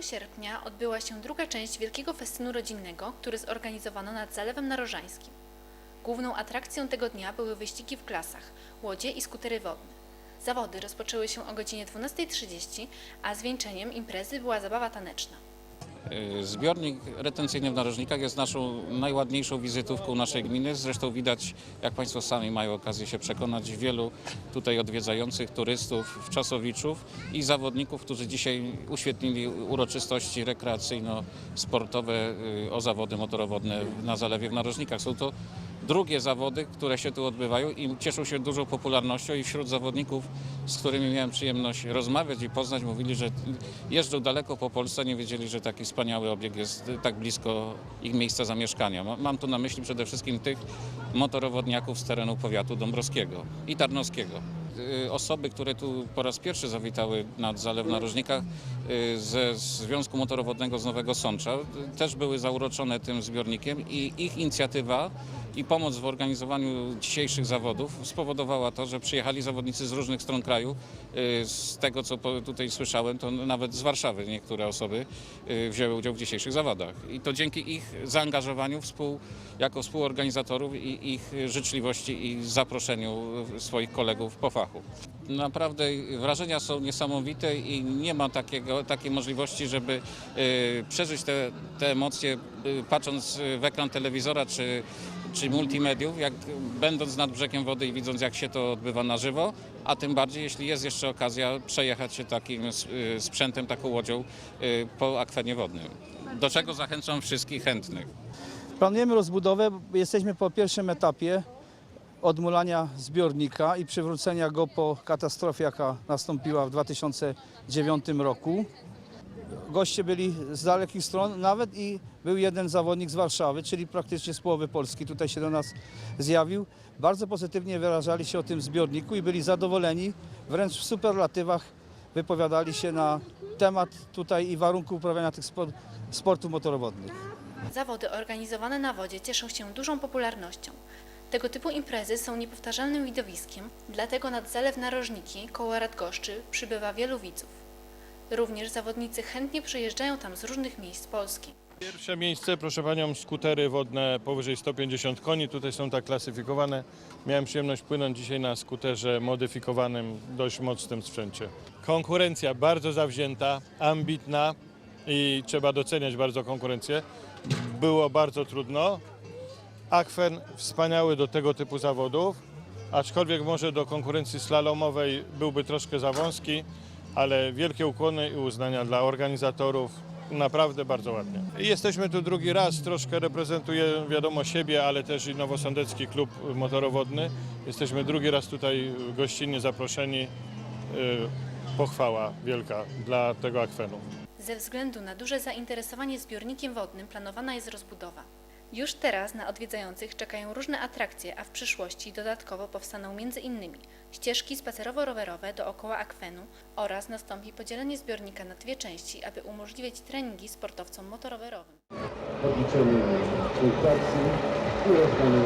sierpnia odbyła się druga część wielkiego festynu rodzinnego, który zorganizowano nad Zalewem Narożańskim. Główną atrakcją tego dnia były wyścigi w klasach, łodzie i skutery wodne. Zawody rozpoczęły się o godzinie 12.30, a zwieńczeniem imprezy była zabawa taneczna. Y, Zbiornik retencyjny w Narożnikach jest naszą najładniejszą wizytówką naszej gminy. Zresztą widać, jak Państwo sami mają okazję się przekonać, wielu tutaj odwiedzających turystów, wczasowiczów i zawodników, którzy dzisiaj uświetnili uroczystości rekreacyjno-sportowe y, o zawody motorowodne na Zalewie w Narożnikach. Są to drugie zawody, które się tu odbywają i cieszą się dużą popularnością i wśród zawodników, z którymi miałem przyjemność rozmawiać i poznać, mówili, że jeżdżą daleko po Polsce, nie wiedzieli, że taki wspaniały obiekt jest tak blisko ich miejsca zamieszkania. Ma- Mam tu na myśli przede wszystkim tych motorowodniaków z terenu powiatu dąbrowskiego i tarnowskiego. Y, Osoby, które tu po raz pierwszy zawitały nad Zalew Narożnika y, ze Związku Motorowodnego z Nowego Sącza, y, też były zauroczone tym zbiornikiem i ich inicjatywa i pomoc w organizowaniu dzisiejszych zawodów spowodowała to, że przyjechali zawodnicy z różnych stron kraju. Y, Z tego, co tutaj słyszałem, to nawet z Warszawy niektóre osoby y, wzięły udział w dzisiejszych zawodach. I to dzięki ich zaangażowaniu współ, jako współorganizatorów i ich życzliwości i zaproszeniu swoich kolegów po fachu. Naprawdę wrażenia są niesamowite i nie ma takiego, takiej możliwości, żeby y, przeżyć te, te emocje patrząc w ekran telewizora czy czy multimediów, jak będąc nad brzegiem wody i widząc jak się to odbywa na żywo, a tym bardziej jeśli jest jeszcze okazja przejechać się takim y, sprzętem, taką łodzią y, po akwenie wodnym. Do czego zachęcam wszystkich chętnych. Planujemy rozbudowę, jesteśmy po pierwszym etapie odmulania zbiornika i przywrócenia go po katastrofie, jaka nastąpiła w 2009 roku. Goście byli z dalekich stron, nawet i był jeden zawodnik z Warszawy, czyli praktycznie z połowy Polski, tutaj się do nas zjawił. Bardzo pozytywnie wyrażali się o tym zbiorniku i byli zadowoleni, wręcz w superlatywach wypowiadali się na temat tutaj i warunków uprawiania tych sport, sportów motorowodnych. Zawody organizowane na wodzie cieszą się dużą popularnością. Tego typu imprezy są niepowtarzalnym widowiskiem, dlatego nad Zalew Narożniki koło Radgoszczy przybywa wielu widzów. Również zawodnicy chętnie przyjeżdżają tam z różnych miejsc Polski. Pierwsze miejsce, proszę Panią, skutery wodne powyżej 150 koni. Tutaj są tak klasyfikowane. Miałem przyjemność płynąć dzisiaj na skuterze modyfikowanym, dość mocnym sprzęcie. Konkurencja bardzo zawzięta, ambitna i trzeba doceniać bardzo konkurencję. Było bardzo trudno. Akwen wspaniały do tego typu zawodów, aczkolwiek może do konkurencji slalomowej byłby troszkę za wąski, ale wielkie ukłony i uznania dla organizatorów. Naprawdę bardzo ładnie. Jesteśmy tu drugi raz, troszkę reprezentuję wiadomo siebie, ale też i Nowosądecki Klub Motorowodny. Jesteśmy drugi raz tutaj gościnnie zaproszeni. Yy, Pochwała wielka dla tego akwenu. Ze względu na duże zainteresowanie zbiornikiem wodnym planowana jest rozbudowa. Już teraz na odwiedzających czekają różne atrakcje, a w przyszłości dodatkowo powstaną m.in. ścieżki spacerowo-rowerowe dookoła akwenu oraz nastąpi podzielenie zbiornika na dwie części, aby umożliwić treningi sportowcom motorowerowym. odliczenie punktacji i rozdanie